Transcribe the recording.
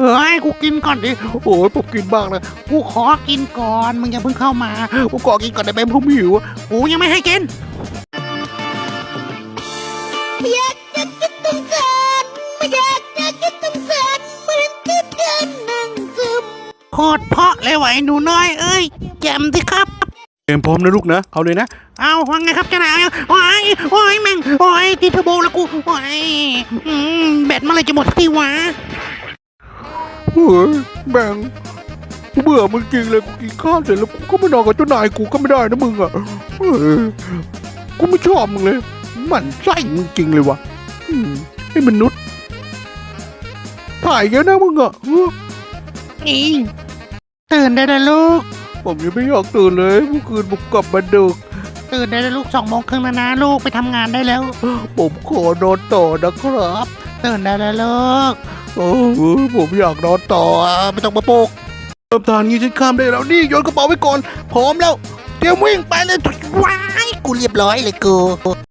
เอ้ยกูกินก่อนดิ โอ้ยผมกินบ้างนะกูขอกินก่อน มึงอย่าเพิ่งเข้ามา กูขอกินก่อนได้ไหมผมหิวอะกูยังไม่ให้กินไม่อยากจะคิดถึงแสนไม่อยากจะคิดถึงแสนเหมือนที่เดินนั่งซึมโคตรเพราะเลยไหวะไอ้หนูน้อย เอ้ยแจมสิครับเกมพร้อมนะลูกนะ เอาเลยนะ เอาว่าไงครับเจ้านายโอ้ยโอ้ยแม่งโอ้ยตีเทอร์โบแล้วกู โอ้ยอืมแบตเมื่อไหรจะหมดสักทีวะ เฮ้ยแบงกูเบื่อมึงจริงเลยกูกินข้าวเสร็จแล้วกูก็ไม่นอนกับเจ้านายกูก็ไม่ได้นะมึงอะเฮ้ยกูไม่ชอบมึงเลยหมันไส้มึงจริงเลยวะอืมไอ้มนุษย์ ถ่ายเยอะนะมึงอะเอออีตื่นได้แล้วลูก ผมยังไม่อยากตื่นเลยเมื่อคืนผมกลับมาดึกตื่นได้แล้วลูกสองโมงครึ่งแล้วนะลูกไปทำงานได้แล้ว ผมขอนอนต่อนะครับ ตื่นได้แล้วลูก โออผมอยากนอนต่อไม่ต้องมาปลุกเริ่มทานงี้ฉันข้ามได้แล้วนี่โยนกระเป๋าไว้ก่อนพร้อมแล้ว เตรียมวิ่งไปเลยว้ายกูเรียบร้อยเลยกู